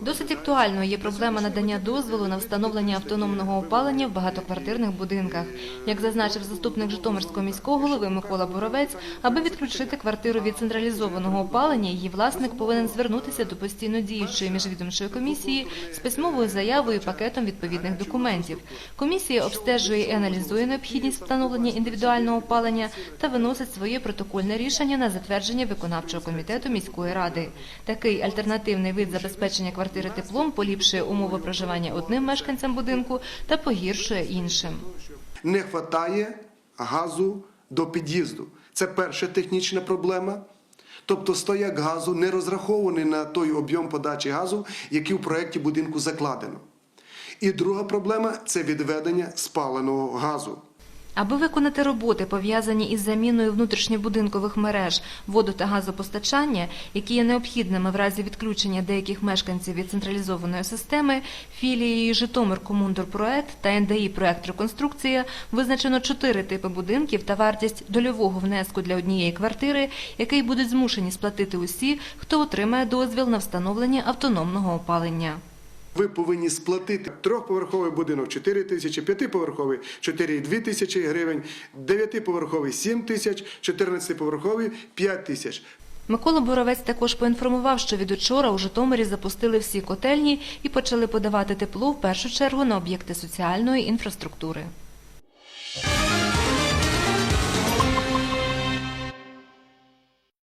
Досить актуальною є проблема надання дозволу на встановлення автономного опалення в багатоквартирних будинках. Як зазначив заступник Житомирського міського голови Микола Боровець, аби відключити квартиру від централізованого опалення, її власник повинен звернутися до постійно діючої міжвідомчої комісії з письмовою заявою і пакетом відповідних документів. Комісія обстежує і аналізує необхідність встановлення індивідуального опалення та виносить своє протокольне рішення на затвердження виконавчого комітету міської ради. Такий альтернативний вид забезпечення квартири теплом поліпшує умови проживання одним мешканцям будинку та погіршує іншим. не вистачає газу до під'їзду. Це перша технічна проблема. Тобто стояк газу не розрахований на той об'єм подачі газу, який в проєкті будинку закладено. І друга проблема це відведення спаленого газу. Аби виконати роботи, пов'язані із заміною внутрішньобудинкових мереж, воду та газопостачання, які є необхідними в разі відключення деяких мешканців від централізованої системи, філією Житомир Комундорпроект та НДІ Проект Реконструкція визначено чотири типи будинків та вартість дольового внеску для однієї квартири, який будуть змушені сплатити усі, хто отримає дозвіл на встановлення автономного опалення. Ви повинні сплатити трьохповерховий будинок 4 тисячі, п'ятиповерховий 4,2 тисячі гривень, дев'ятиповерховий 7 тисяч, 14-поверховий 5 тисяч. Микола Боровець також поінформував, що від учора у Житомирі запустили всі котельні і почали подавати тепло в першу чергу на об'єкти соціальної інфраструктури.